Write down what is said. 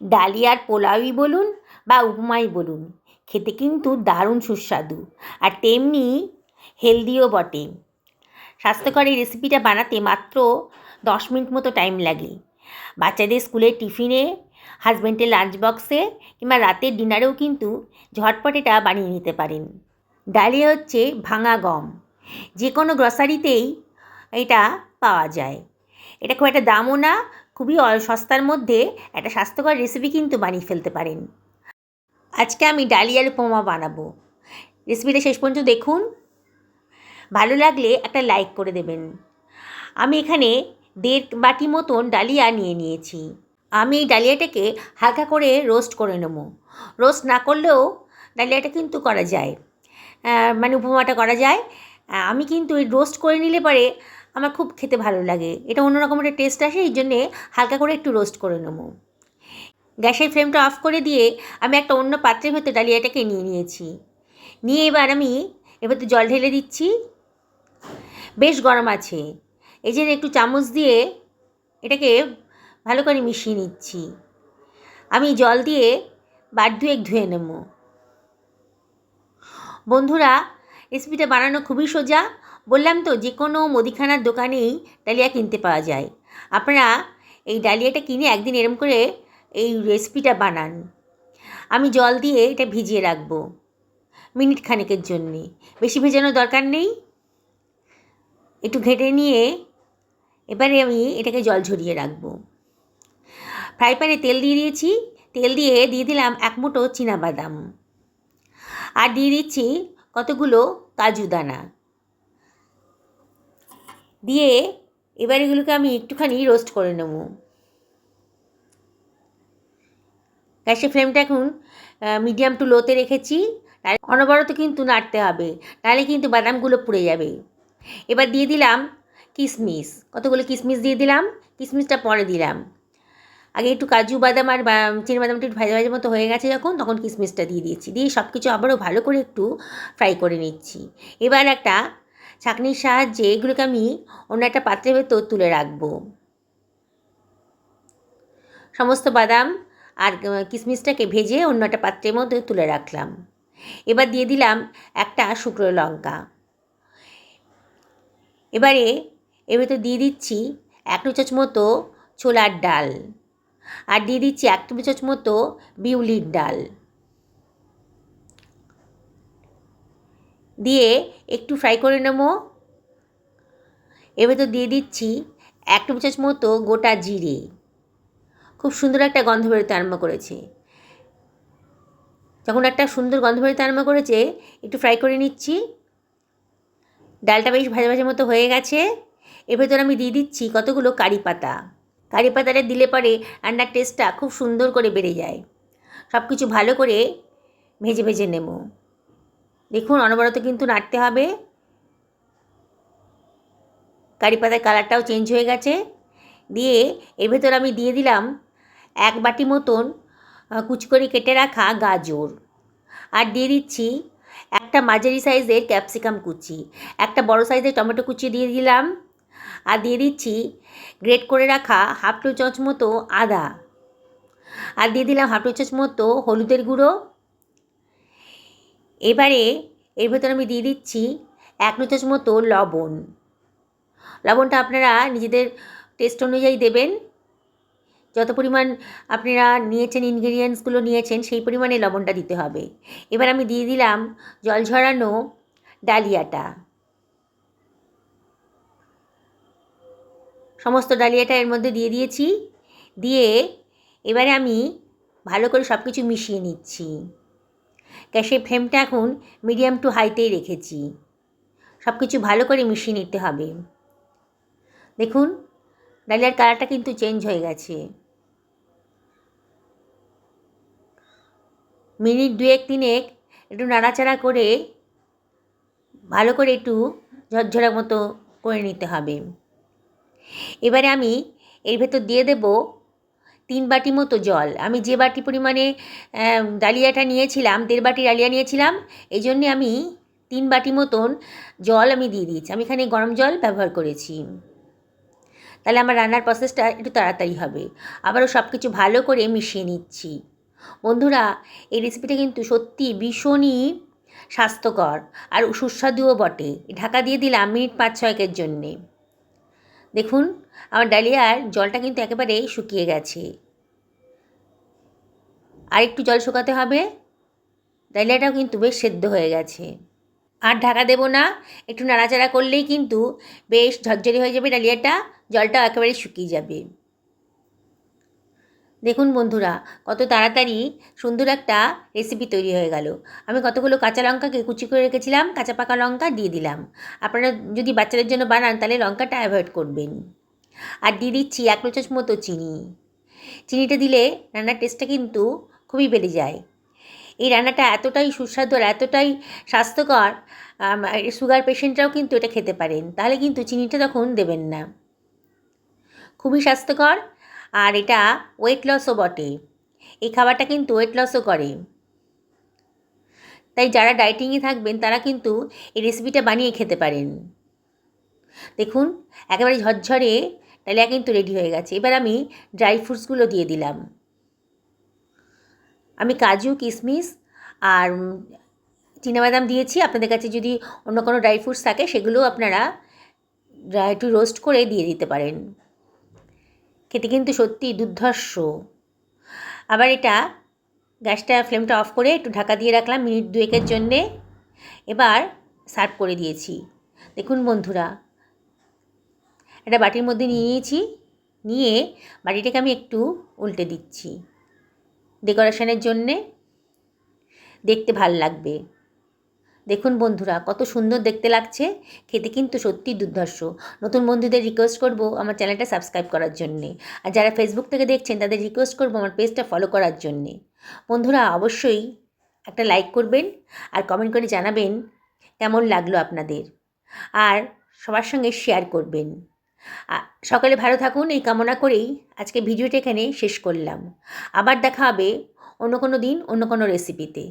ডালিয়ার পোলাওই বলুন বা উপমাই বলুন, খেতে কিন্তু দারুণ সুস্বাদু। আর তেমনি হেলদিও বটে। স্বাস্থ্যকর এই রেসিপিটা বানাতে মাত্র দশ মিনিট মতো টাইম লাগে। বাচ্চাদের স্কুলের টিফিনে হাজব্যান্ডের লাঞ্চ বক্সে কিংবা রাতের ডিনারেও কিন্তু ঝটপট এটা বানিয়ে নিতে পারেন। ডালিয়া হচ্ছে ভাঙা গম। যে কোনো গ্রসারিতেই এটা পাওয়া যায়। এটা খুব একটা দামও না খুবই সস্তার মধ্যে একটা স্বাস্থ্যকর রেসিপি কিন্তু বানিয়ে ফেলতে পারেন। আজকে আমি ডালিয়ার উপমা বানাবো। রেসিপিটা শেষ পর্যন্ত দেখুন। ভালো লাগলে একটা লাইক করে দেবেন। আমি এখানে দেড় বাটি মতন ডালিয়া নিয়ে নিয়েছি। আমি এই ডালিয়াটাকে হালকা করে রোস্ট করে নেব। রোস্ট না করলেও ডালিয়াটা কিন্তু করা যায়। মানে উপমাটা করা যায়। আমি কিন্তু রোস্ট করে নিলে পরে আমার খুব খেতে ভালো লাগে। এটা অন্যরকম একটা টেস্ট আসে, এই জন্যে হালকা করে একটু রোস্ট করে নেব। গ্যাসের ফ্লেমটা অফ করে দিয়ে আমি একটা অন্য পাত্রের ভেতর ডালিয়াটাকে নিয়ে নিয়েছি। নিয়ে এবার আমি এবার তো জল ঢেলে দিচ্ছি। বেশ গরম আছে। এই জন্য একটু চামচ দিয়ে এটাকে ভালো করে মিশিয়ে নিচ্ছি। আমি জল দিয়ে বার ধুয়ে ধুয়ে নেব। বন্ধুরা রেসিপিটা বানানো খুবই সোজা। বললাম তো যে কোনো মুদিখানার দোকানেই ডালিয়া কিনতে পাওয়া যায়। আপনারা এই ডালিয়াটা কিনে একদিন এরম করে এই রেসিপিটা বানান। আমি জল দিয়ে এটা ভিজিয়ে রাখব মিনিট খানেকের জন্যে। বেশি ভেজানোর দরকার নেই। একটু ঘেটে নিয়ে এবারে আমি এটাকে জল ঝরিয়ে রাখব। ফ্রাই প্যানে তেল দিয়ে দিয়েছি। তেল দিয়ে দিয়ে দিলাম এক মুঠো বাদাম আর দিয়ে দিচ্ছি কতগুলো? কাজু দানা দিয়ে এবার এগুলোকে আমি একটুখানি রোস্ট করে নেব। গ্যাসের ফ্লেমটা এখন মিডিয়াম টু লোতে রেখেছি। অনবরত কিন্তু নাড়তে হবে, নাহলে কিন্তু বাদামগুলো পুড়ে যাবে। এবার দিয়ে দিলাম কিশমিশ কতগুলো কিশমিশ দিয়ে দিলাম? কিশমিশটা পরে দিলাম। আগে একটু কাজু বাদাম আর চিনি বাদামটা একটু ভাজা ভাজা মতো হয়ে গেছে যখন, তখন কিশমিশটা দিয়ে দিয়েছি। দিয়ে সব কিছু আবারও ভালো করে একটু ফ্রাই করে নিচ্ছি। এবার একটা ছাঁকনির সাহায্যে এগুলোকে আমি অন্য একটা পাত্রের ভেতর তুলে রাখব। সমস্ত বাদাম আর কিশমিশটাকে ভেজে অন্য একটা পাত্রের মধ্যে তুলে রাখলাম। এবার দিয়ে দিলাম একটা শুকনো লঙ্কা। এবারে এর ভেতর দিয়ে দিচ্ছি এক চামচ মতো ছোলার ডাল। আর দিয়ে দিচ্ছি এক চামচ মতো বিউলির ডাল। দিয়ে একটু ফ্রাই করে নেব। এবার তো দিয়ে দিচ্ছি এক টেবিল চামচ মতো গোটা জিরে। খুব সুন্দর একটা গন্ধ বেরোতে আরম্ভ করেছে। যখন একটা সুন্দর গন্ধ বেরোতে আরম্ভ করেছে, একটু ফ্রাই করে নিচ্ছি। ডালটা বেশ ভাজা ভাজা মতো হয়ে গেছে। এর ভেতর আমি দিয়ে দিচ্ছি কতগুলো কারি পাতা। কারি পাতাটা দিলে পরে রান্নার টেস্টটা খুব সুন্দর করে বেড়ে যায়। সব কিছু ভালো করে ভেজে ভেজে নেব। দেখুন, অনবরত কিন্তু নাড়তে হবে। কারি পাতার কালারটাও চেঞ্জ হয়ে গেছে। দিয়ে এর ভেতর আমি দিয়ে দিলাম এক বাটি মতন কুচি করে কেটে রাখা গাজর। আর দিয়ে দিচ্ছি একটা মাঝারি সাইজের ক্যাপসিকাম কুচি। একটা বড় সাইজের টমেটো কুচি দিয়ে দিলাম। আর দিয়ে দিচ্ছি গ্রেট করে রাখা হাফ টু মতো আদা। আর দিয়ে দিলাম হাফ টু মতো হলুদের গুঁড়ো। এবারে এর ভেতর আমি দিয়ে দিচ্ছি এক টু চামচ মতো লবণ। লবণটা আপনারা নিজেদের টেস্ট অনুযায়ী দেবেন। যত পরিমাণ আপনারা নিয়েছেন ইনগ্রিডিয়েন্টসগুলো নিয়েছেন, সেই পরিমাণে লবণটা দিতে হবে। এবার আমি দিয়ে দিলাম জল ঝরানো ডালিয়াটা। সমস্ত ডালিয়াটা এর মধ্যে দিয়ে দিয়েছি। দিয়ে এবারে আমি ভালো করে সব কিছু মিশিয়ে নিচ্ছি। গ্যাসের ফ্লেমটা এখন মিডিয়াম টু হাইতেই রেখেছি। সব কিছু ভালো করে মিশিয়ে নিতে হবে। দেখুন, ডালিয়ার কালারটা কিন্তু চেঞ্জ হয়ে গেছে। মিনিট দুয়েক, তিনেক একটু নাড়াচাড়া করে ভালো করে একটু ঝরঝরা মতো করে নিতে হবে। এবারে আমি এর ভেতর দিয়ে দেব তিন বাটি মতো জল। আমি যে বাটি পরিমাণে ডালিয়াটা নিয়েছিলাম, দেড় বাটি ডালিয়া নিয়েছিলাম, এই জন্যে আমি তিন বাটি মতন জল আমি দিয়ে দিয়েছি। আমি এখানে গরম জল ব্যবহার করেছি। তাহলে আমার রান্নার প্রসেসটা একটু তাড়াতাড়ি হবে। আবারও সব কিছু ভালো করে মিশিয়ে নিচ্ছি। বন্ধুরা, এই রেসিপিটা কিন্তু সত্যি ভীষণই স্বাস্থ্যকর আর সুস্বাদুও বটে। ঢাকা দিয়ে দিলাম মিনিট পাঁচ ছয়েকের জন্যে। দেখুন, আমার ডালিয়ার জলটা কিন্তু একেবারে শুকিয়ে গেছে। আর একটু জল শুকাতে হবে। ডালিয়াটাও কিন্তু বেশ সেদ্ধ হয়ে গেছে। আর ঢাকা দেবো না, একটু নাড়াচাড়া করলেই কিন্তু বেশ ঝরঝরি হয়ে যাবে ডালিয়াটা জলটা একেবারে শুকিয়ে যাবে। দেখুন বন্ধুরা, কত তাড়াতাড়ি সুন্দর একটা রেসিপি তৈরি হয়ে গেল। আমি কতগুলো কাঁচা লঙ্কাকে কুচি করে রেখেছিলাম, কাঁচা পাকা লঙ্কা দিয়ে দিলাম। আপনারা যদি বাচ্চাদের জন্য বানান, তাহলে লঙ্কাটা অ্যাভয়েড করবেন। আর দিয়ে দিচ্ছি এক চামচ মতো চিনি। চিনিটা দিলে রান্নার টেস্টটা কিন্তু খুবই বেড়ে যায়। এই রান্নাটা এতটাই সুস্বাদু আর এতটাই স্বাস্থ্যকর সুগার পেশেন্টরাও কিন্তু এটা খেতে পারেন। তাহলে কিন্তু চিনিটা তখন দেবেন না। খুবই স্বাস্থ্যকর আর এটা ওয়েট লসও বটে। এই খাবারটা কিন্তু ওয়েট লসও করে। তাই যারা ডাইটিংয়ে থাকবেন, তারা কিন্তু এই রেসিপিটা বানিয়ে খেতে পারেন। দেখুন, একেবারে ঝরঝরে ডালিয়া কিন্তু রেডি হয়ে গেছে। এবার আমি ড্রাই ফ্রুটসগুলো দিয়ে দিলাম। আমি কাজু কিশমিশ আর বাদাম দিয়েছি। আপনাদের কাছে যদি অন্য কোনো ড্রাই ফ্রুটস থাকে, সেগুলোও আপনারা একটু রোস্ট করে দিয়ে দিতে পারেন। খেতে কিন্তু সত্যি দুর্ধর্ষ। আবার এটা গ্যাসটা ফ্লেমটা অফ করে একটু ঢাকা দিয়ে রাখলাম, মিনিট দুয়েকের জন্যে। এবার সার্ভ করে দিয়েছি। দেখুন বন্ধুরা একটা বাটির মধ্যে নিয়ে নিয়েছি, নিয়ে বাটিটাকে আমি একটু উল্টে দিচ্ছি। ডেকোরেশনের জন্যে দেখতে ভালো লাগবে। দেখুন বন্ধুরা, কত সুন্দর দেখতে লাগছে। খেতে কিন্তু সত্যি দুর্ধর্ষ। নতুন বন্ধুদের রিকোয়েস্ট করব আমার চ্যানেলটা সাবস্ক্রাইব করার জন্যে। আর যারা ফেসবুক থেকে দেখছেন, তাদের রিকোয়েস্ট করব আমার পেজটা ফলো করার জন্যে। বন্ধুরা, অবশ্যই একটা লাইক করবেন আর কমেন্ট করে জানাবেন কেমন লাগল আপনাদের। আর সবার সঙ্গে শেয়ার করবেন। সকালে ভালো থাকুন, এই কামনা করেই আজকে ভিডিওটা এখানে শেষ করলাম। আবার দেখা হবে অন্য কোনো দিন, অন্য কোনো রেসিপিতে